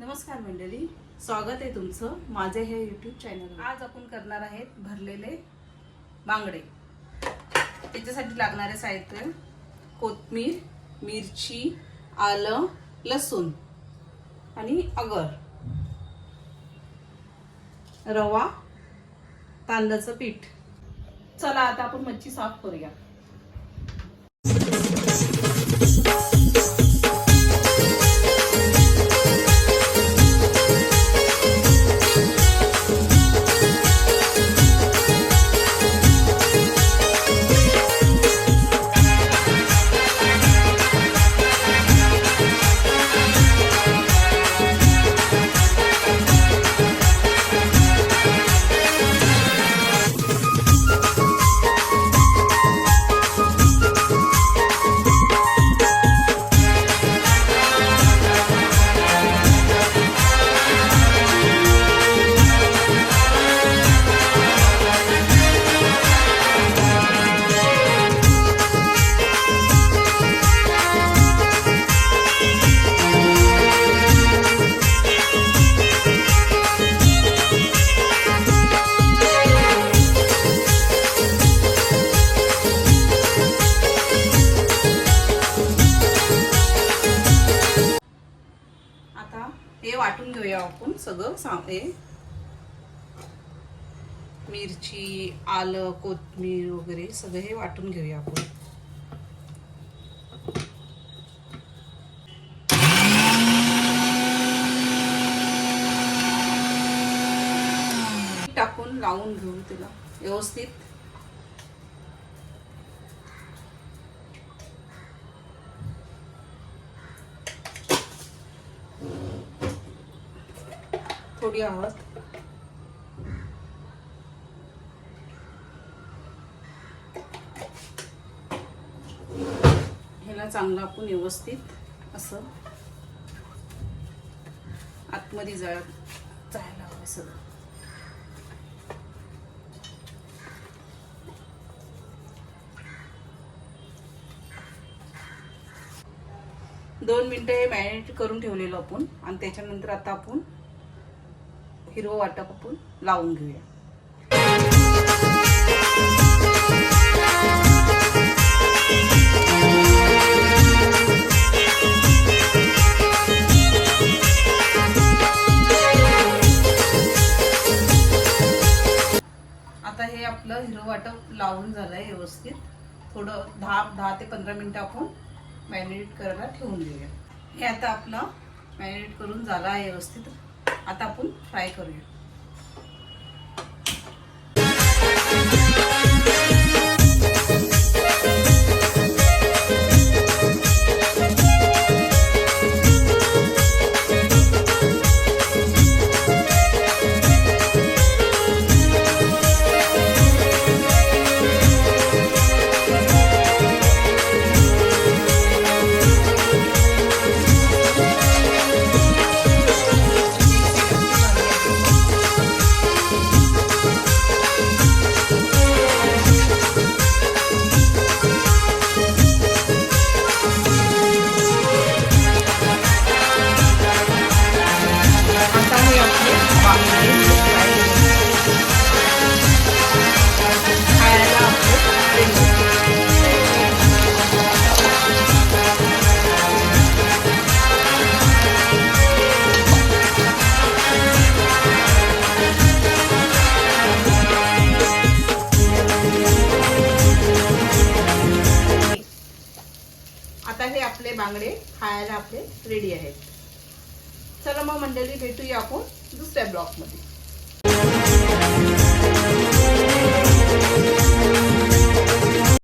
नमस्कार मंडळी स्वागत आहे तुमचं माझे हे यूट्यूब चॅनल आज आपण करणार आहेत भरलेले बांगडे. त्याच्यासाठी लागणारे साहित्य कोथमीर मिरची आलं लसूण आणि अगर. रवा तांदळाचं पीठ. चला आता आपण मच्छी साफ करूया. हे वाटून घेऊया आपण सगळं सा- हे. मिरची आलं कोथमीर वगैरे सगळं हे वाटून घेऊया आपण. टाकून लावून घेऊ तिला. व्यवस्थित. थोडी आहोत ह्याला चांगलं आपण व्यवस्थित असं आतमध्ये जाळ जायला हवं सगळं. दोन मिनटं हे मॅरिनेट करून ठेवलेलं आपण आणि त्याच्यानंतर आता आपण हिरवं वाटप आपण लावून घेऊया. आता हे आपलं हिरवं वाटप लावून झालंय व्यवस्थित. थोडं दहा दहा ते पंधरा मिनटं आपण मॅरिनेट करायला ठेवून देऊया. हे आता आपलं मॅरिनेट करून झालं आहे व्यवस्थित. आता आपण फ्राय करूया. बांगडे खायला आपले रेडी आहेत. चला मग मंडळी भेटूया आपण दुसऱ्या ब्लॉकमध्ये